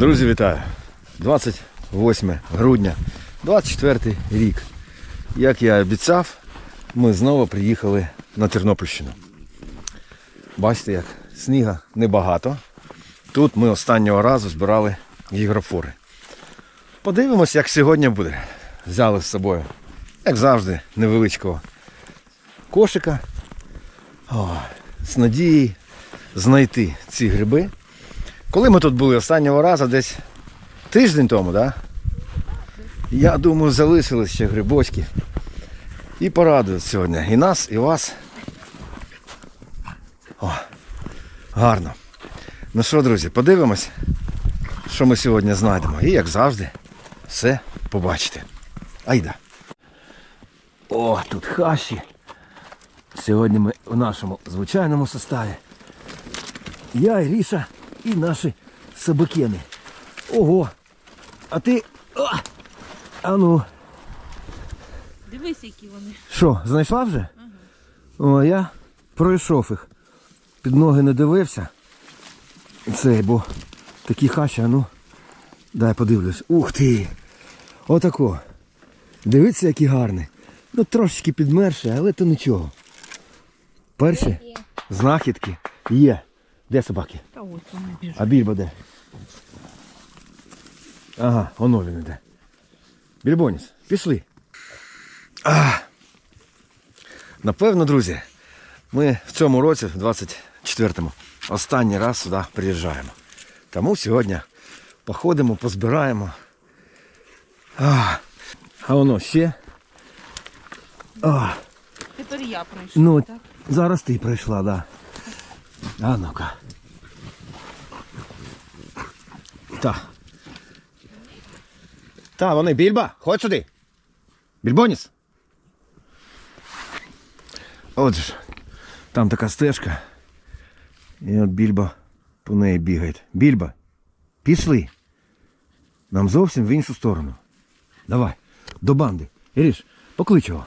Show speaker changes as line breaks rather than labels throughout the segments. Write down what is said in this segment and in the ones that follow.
Друзі, вітаю! 28 грудня, 24 рік. Як я обіцяв, ми знову приїхали на Тернопільщину. Бачите, як сніга небагато. Тут ми останнього разу збирали гігрофори. Подивимось, як сьогодні буде. Взяли з собою, як завжди, невеличкого кошика. О, з надією знайти ці гриби. Коли ми тут були останнього разу, десь тиждень тому, да? я думаю, залишились ще грибочки. І порадують сьогодні і нас, і вас. О, гарно. Ну що, друзі, подивимось, що ми сьогодні знайдемо. І як завжди, все побачите. Айда. О, тут хащі. Сьогодні ми в нашому звичайному составі. Я, Іріша і наші собакени. Ого! А ти. А, а ну,
Дивись, які вони.
що, знайшла вже? О, я пройшов їх. Під ноги не дивився. Цей, бо такі хащі, а ну. Дай подивлюсь. Ух ти! Отако. Дивіться, які гарні. Ну трошечки підмерше, але то нічого. Перші знахідки є. Де собаки?
Та ось вони біжуть.
А більба де? Ага, воно він іде. Більбоніс, пішли. А. Напевно, друзі, ми в цьому році, в 24-му, останній раз сюди приїжджаємо. Тому сьогодні походимо, позбираємо. А, а воно ще. А,
Тепер я прийшла,
ну,
так?
зараз ти прийшла, да. А ну-ка. Та. Та, вони більба, ходь сюди. Більбоніс. Отже ж, там така стежка. І от більба по неї бігає. Більба, пішли. Нам зовсім в іншу сторону. Давай, до банди. Іріш, поклич його.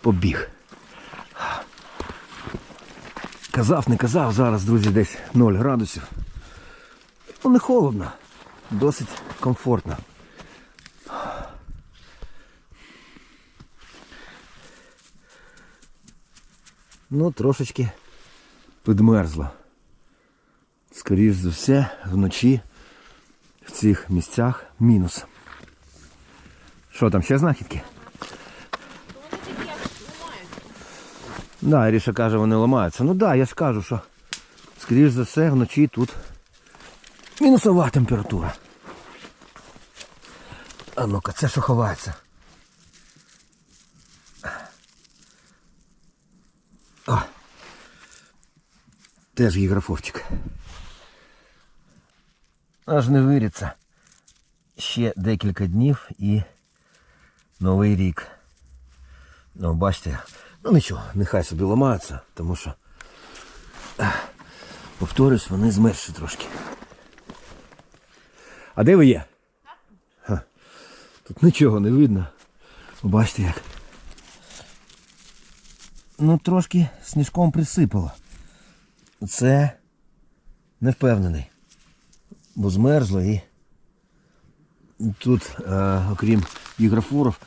Побіг. Казав, не казав, зараз, друзі, десь 0 градусів. Ну, не холодно, досить комфортно. Ну, трошечки підмерзло. Скоріш за все, вночі в цих місцях мінус. Що там, ще знахідки? Да, Іріша каже, вони ламаються. Ну да, я ж кажу, що скоріш за все вночі тут мінусова температура. А ну-ка, це що ховається? О, теж гіграфовчик. Аж не виріться. Ще декілька днів і новий рік. Ну, бачите, ну нічого, нехай собі ламаються, тому що, повторюсь, вони змерші трошки. А де ви є? Тут нічого не видно. Бачите як. Ну, трошки сніжком присипало. Це не впевнений. Бо змерзло і тут, е, окрім гігрофорів,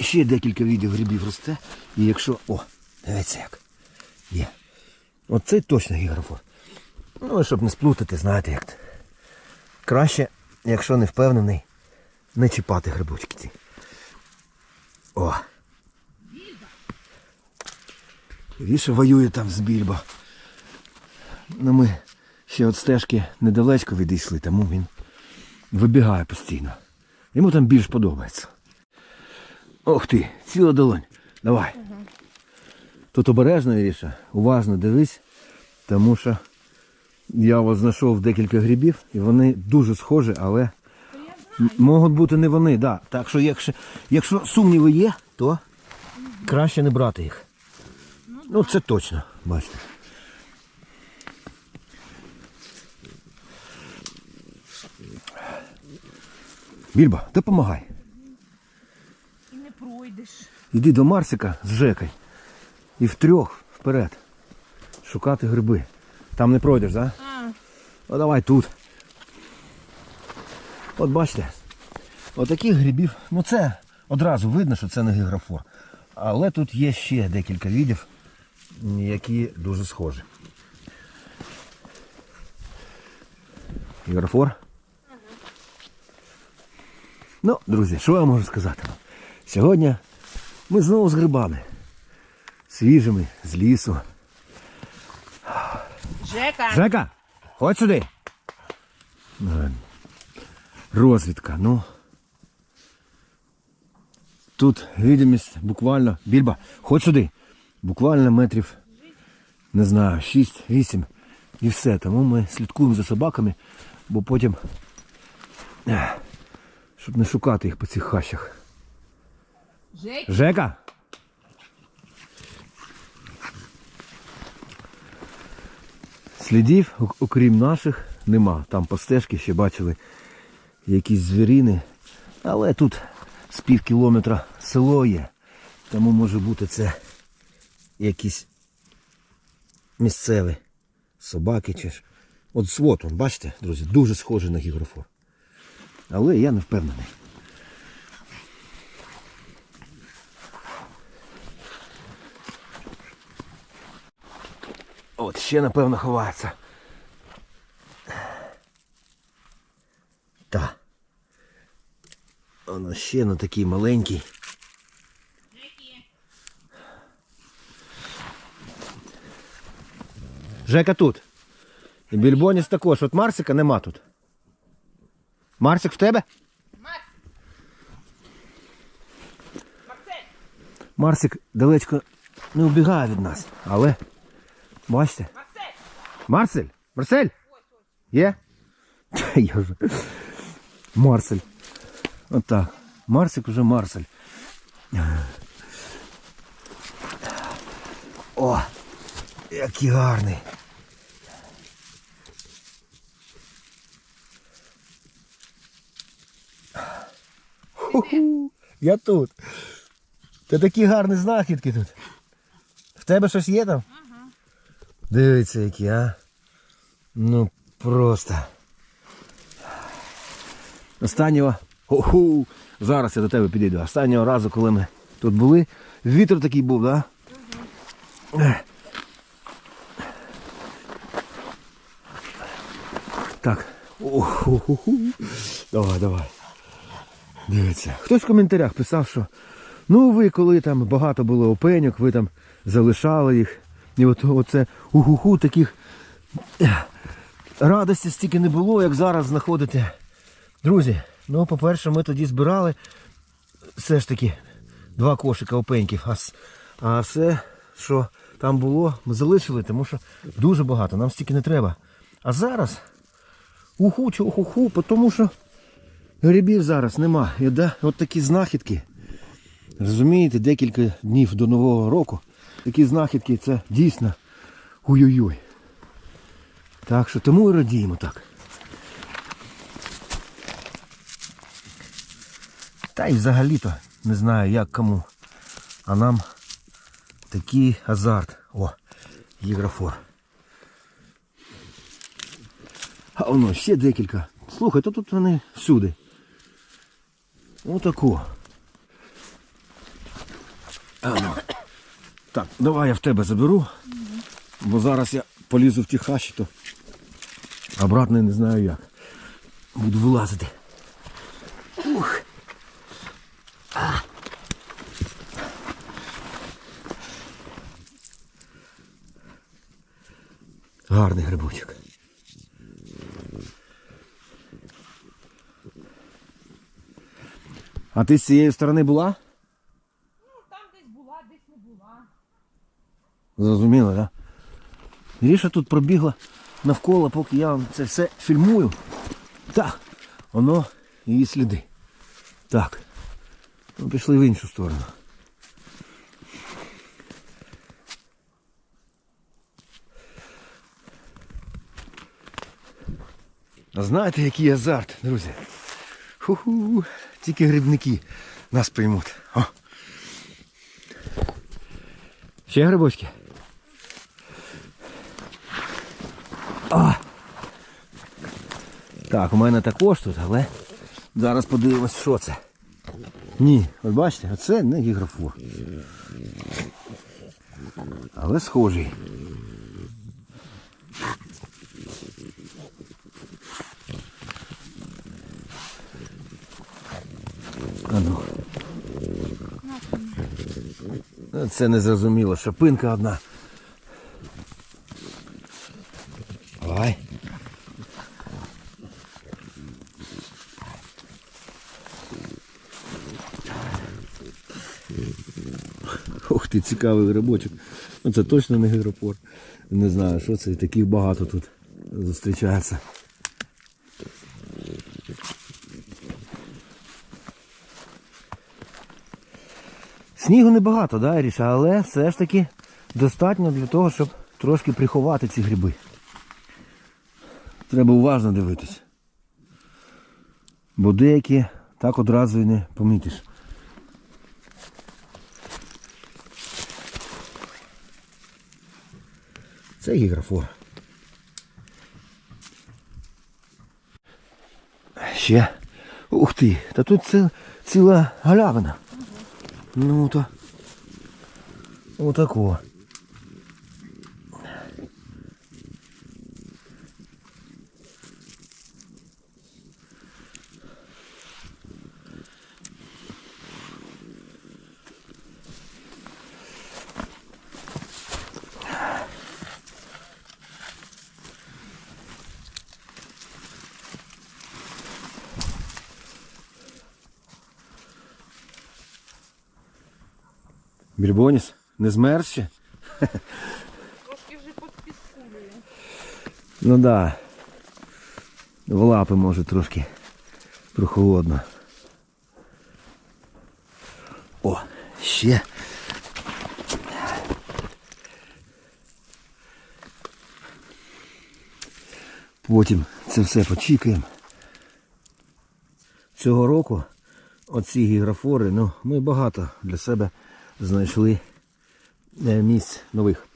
ще декілька видів грибів росте. І якщо... О, дивіться як. Є. Оце точно гігрофор. Ну, щоб не сплутати, знаєте як. Краще, якщо не впевнений, не чіпати грибочки ці. О. Віше воює там з більба. Ну ми ще от стежки недалечко відійшли, тому він вибігає постійно. Йому там більш подобається. Ох ти, ціла долонь. Давай. Тут обережно, Іріша, уважно дивись, тому що я от знайшов декілька грибів, і вони дуже схожі, але можуть бути не вони, да. Так що якщо, якщо сумніви є, то краще не брати їх. Ну це точно, бачите. Більба, допомагай.
Пройдеш.
Іди до Марсика з Жекой. І втрьох вперед. Шукати гриби. Там не пройдеш, так? Да?
А,
А давай тут. От бачите, отаких грибів, ну це одразу видно, що це не гігрофор. Але тут є ще декілька видів, які дуже схожі. Гігрофор. Ну, друзі, що я можу сказати вам? Сьогодні ми знову з грибами. Свіжими, з лісу.
Жека,
Жека, ходь сюди. Е, Розвідка, ну. Тут видимість буквально. Більба, ходь сюди. Буквально метрів, не знаю, 6-8 і все. Тому ми слідкуємо за собаками, бо потім. Щоб не шукати їх по цих хащах.
Жек,
Жека. Слідів, окрім наших, нема. Там по стежці ще бачили якісь звіріни. Але тут з пів кілометра село є. Тому може бути це якісь місцеві собаки чи ж. От свот, бачите, друзі, дуже схожий на гігрофор. Але я не впевнений. От ще, напевно, ховається. Та. Воно ще на такий маленький. Жека тут. І Більбоніс також. От Марсика нема тут. Марсик в тебе?
Марс.
Марсик далечко не убігає від нас. Але. Бачите?
Марсель.
Марсель? Є? Я вже. Марсель. Отак. Марсик уже Марсель. О! Який гарний. Ху-ху, Я тут. Та такі гарні знахідки тут. В тебе щось є там? Дивіться, які, а. Ну просто. Останнього. Оху, зараз я до тебе підійду. Останнього разу, коли ми тут були, вітер такий був, так? Да? Так. Оху. Давай, давай. Дивіться. Хтось в коментарях писав, що ну ви коли там багато було опеньок, ви там залишали їх. І от оце уху таких радості стільки не було, як зараз знаходите. Друзі, ну по-перше, ми тоді збирали все ж таки два кошика опеньків, а, а все, що там було, ми залишили, тому що дуже багато, нам стільки не треба. А зараз уху, чого уху, тому що грибів зараз нема. І да, от такі знахідки. Розумієте, декілька днів до Нового року. Такі знахідки це дійсно ой-ой-ой. Так що тому і радіємо так. Та й взагалі-то не знаю як кому. А нам такий азарт. О, гігрофор. А воно ще декілька. Слухай, то тут вони всюди. Отако. А ну. Так, давай я в тебе заберу. Бо зараз я полізу в ті хащі, то обратно не знаю як. Буду вилазити. Ух. А. Гарний грибочок. А ти з цієї сторони була?
Ну, там десь була, десь не була.
Зрозуміло. Да? Ріша тут пробігла навколо, поки я вам це все фільмую. Так, воно її сліди. Так. Ми пішли в іншу сторону. А знаєте, який азарт, друзі? Ху-ху, тільки грибники нас приймуть. О. Ще грибочки? А. Так, у мене також тут, але зараз подивимось, що це. Ні, от бачите, оце не гігрофор. Але схожий. А. Ну, Це не зрозуміло, шапинка одна. Давай. Ух ти, цікавий грибочок. Ну це точно не гідропор. Не знаю, що це, таких багато тут зустрічається. Снігу небагато, да, Іріша, але все ж таки достатньо для того, щоб трошки приховати ці гриби. Треба уважно дивитись. Бо деякі так одразу і не помітиш. Це гіграфор. Ще. Ух ти, та тут ці- ціла галявина. Ну то. Отако. Більбоніс, не змерз ще?
Трошки вже підпіскує.
Ну да. В лапи може трошки прохолодно. О, ще. Потім це все почікаємо. Цього року оці гіграфори, ну, ми багато для себе знайшли е, місць нових.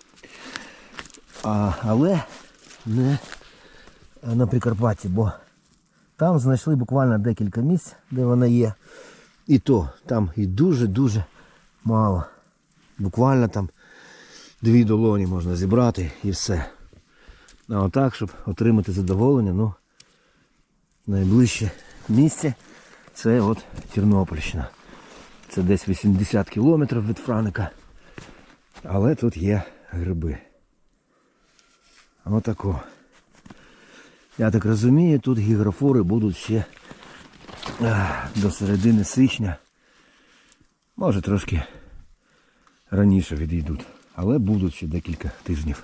А, але не на Прикарпатті, бо там знайшли буквально декілька місць, де вона є. І то там і дуже-дуже мало. Буквально там дві долоні можна зібрати і все. А отак, щоб отримати задоволення, ну найближче місце це от Тернопільщина. Це десь 80 кілометрів від Франика. Але тут є гриби. Отако. Я так розумію, тут гігрофори будуть ще до середини січня. Може трошки раніше відійдуть. Але будуть ще декілька тижнів.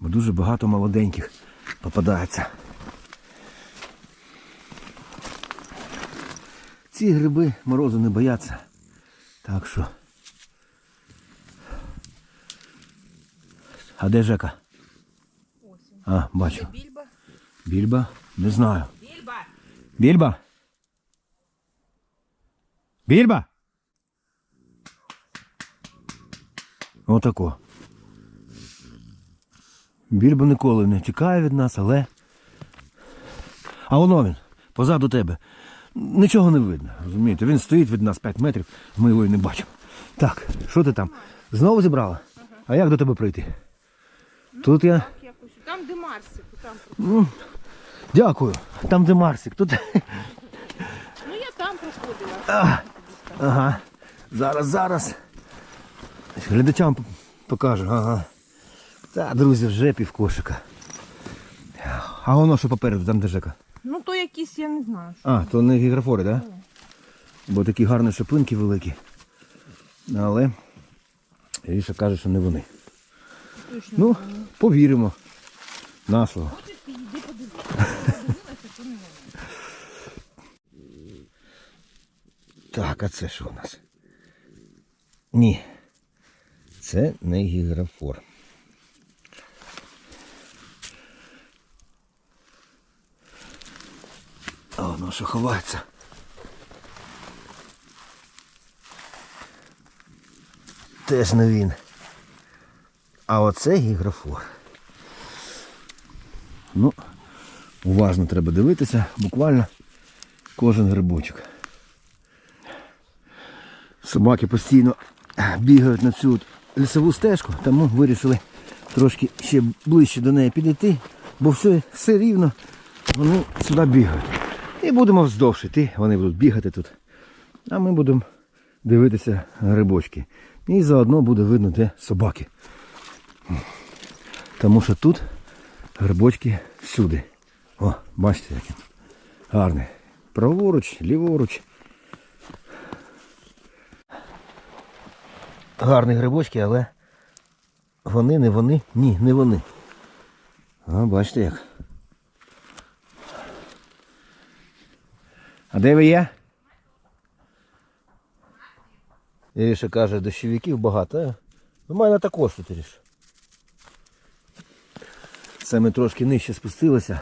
Бо дуже багато молоденьких попадається. Ці гриби морозу не бояться. Так що. А де Жека? А, бачу.
Більба.
Більба? Не знаю.
Більба.
Більба? Більба? Отако. Більба ніколи не тікає від нас, але. А воно він, позаду тебе. Нічого не видно, розумієте? Він стоїть від нас 5 метрів, ми його і не бачимо. Так, що ти там? Знову зібрала? А як до тебе прийти? Тут я.
Там, де Марсик, там.
Ну, дякую. Там де Марсик. Тут.
Ну я там проходила.
А, ага. Зараз, зараз. Глядачам покажу. Ага. Та, друзі, вже півкошика. А воно що попереду, там де Жека?
Ну то якісь, я не знаю. що.
А, то не гіграфори, так? Да? Бо такі гарні шипинки великі. Але Ріша каже, що не вони.
Точно.
Ну, повіримо. На слово.
Хочеш, ти йди подивися. То не воно.
Так, а це що у нас? Ні. Це не гіграфор. Що ховається. Теж не він. А оце гіграфор. Ну, уважно треба дивитися, буквально кожен грибочок. Собаки постійно бігають на цю лісову стежку, тому вирішили трошки ще ближче до неї підійти, бо все, все рівно вони сюди бігають. І будемо вздовж іти, вони будуть бігати тут. А ми будемо дивитися грибочки. І заодно буде видно, де собаки. Тому що тут грибочки всюди. О, бачите, як він гарний. Праворуч, ліворуч. Гарні грибочки, але вони не вони. Ні, не вони. А, бачите як. А де ви є? Іріша каже, дощовиків багато. а? У мене також тут Іріш. Це ми трошки нижче спустилися.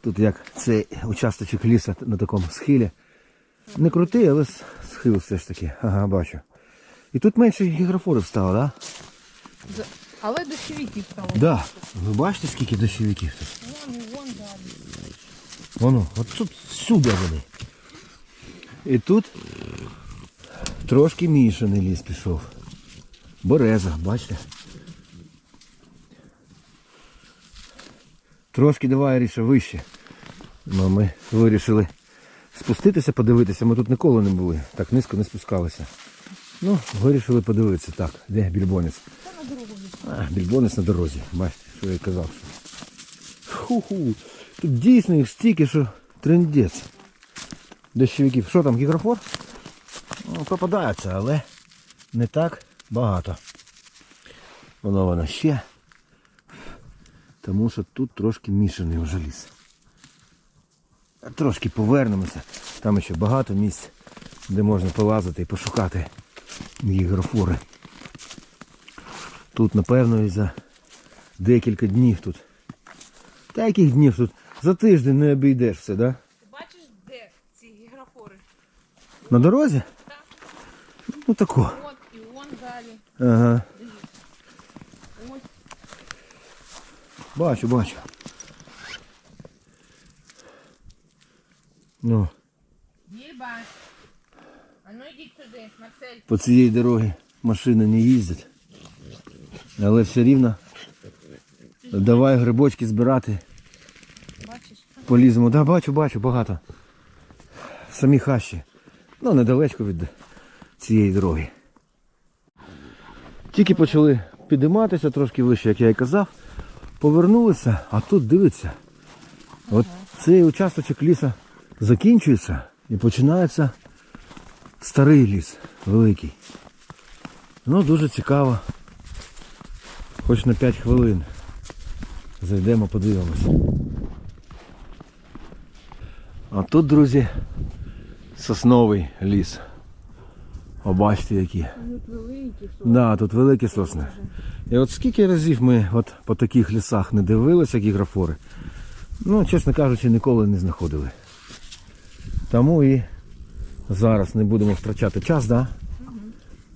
Тут як цей участочок лісу на такому схилі. Не крутий, але схил все ж таки. Ага, бачу. І тут менше гігрофорів стало, так? Да?
Але дощовиків стало.
Да. Ви бачите, скільки дощовиків тут?
Вон вон далі.
Воно, от тут всюди вони. І тут трошки мішаний ліс пішов. Береза, бачите? Трошки давай ріше вище. Ну, ми вирішили спуститися, подивитися. Ми тут ніколи не були. Так низько не спускалися. Ну, вирішили подивитися. Так, де більбонець? А, більбонець на дорозі. Бачите, що я казав. Ху-ху. Тут дійсно їх стільки, що трендець. Дощовиків. Що там, гігрофор? Ну, попадається, але не так багато. Воно воно ще. Тому що тут трошки мішаний вже ліс. Трошки повернемося. Там ще багато місць, де можна полазити і пошукати гігрофори. Тут, напевно, і за декілька днів тут. Та яких днів тут? За тиждень не обійдеш все, да?
Ти бачиш, де ці гіграфори?
На дорозі?
Так.
Ну тако.
От і вон далі.
Ага.
Ось.
Бачу, бачу. Ну,
Більба. А ну йдіть сюди, Марсель.
по цієї дороги машини не їздять. Але все рівно. Давай грибочки збирати.
Бачиш?
Поліземо. Да, бачу, бачу, багато. Самі хащі. Ну, недалечко від цієї дороги. Тільки почали підійматися трошки вище, як я і казав. Повернулися, а тут дивиться. От цей участочок ліса закінчується і починається старий ліс, великий. Ну, дуже цікаво. Хоч на 5 хвилин. Зайдемо, подивимося. А тут, друзі, сосновий ліс. Побачите які.
Тут великі.
Да, тут великі сосни. І от скільки разів ми от по таких лісах не дивилися гігрофори, ну, чесно кажучи, ніколи не знаходили. Тому і зараз не будемо втрачати час, да?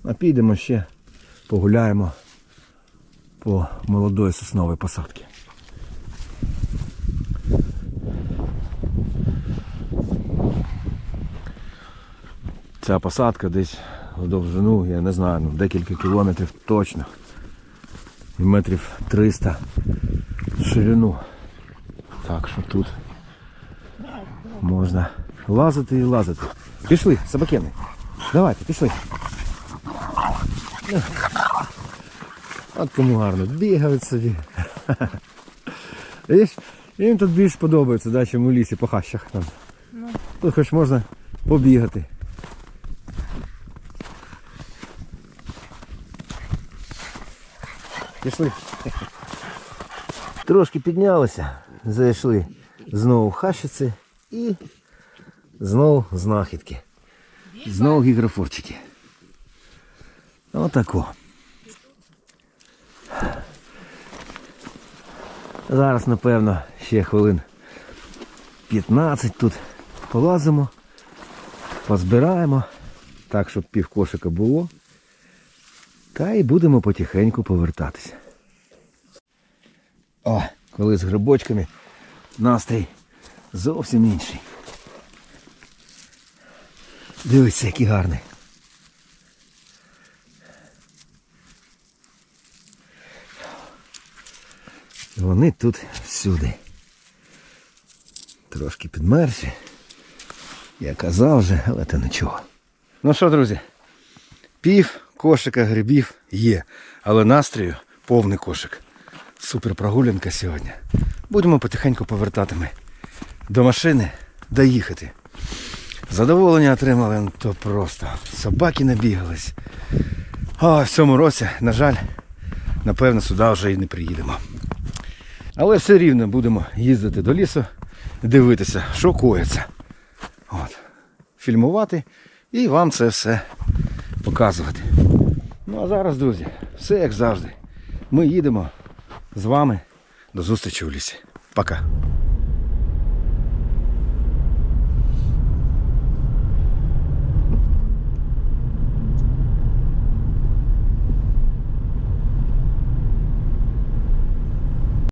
а підемо ще погуляємо по молодої сосновій посадці. Ця посадка десь в довжину, я не знаю, ну, декілька кілометрів точно. І метрів 300 в ширину. Так що тут можна лазити і лазити. Пішли, собакени. Давайте, пішли. От кому гарно. Бігають собі. Видиш, їм тут більш подобається, да, чим у лісі по хащах. Там.
Ну.
Тут хоч можна побігати. Пішли. Трошки піднялися, зайшли знову в хащиці і знову знахідки. Знову гігрофорчики. Отако. Зараз, напевно, ще хвилин 15 тут полазимо, позбираємо, так, щоб пів кошика було. Та й будемо потихеньку повертатися. О, коли з грибочками настрій зовсім інший. Дивіться, який гарний. Вони тут всюди. Трошки підмерзли. Я казав вже, але то нічого. Ну що, друзі, пів кошика грибів є, але настрою повний кошик. Супер прогулянка сьогодні. Будемо потихеньку повертатими до машини, доїхати. Задоволення отримали, ну, то просто. Собаки набігались. А в цьому році, на жаль, напевно, сюди вже і не приїдемо. Але все рівно будемо їздити до лісу, дивитися, що коїться. От. Фільмувати і вам це все показувати. Ну а зараз, друзі, все як завжди. Ми їдемо з вами до зустрічі у лісі. Пока.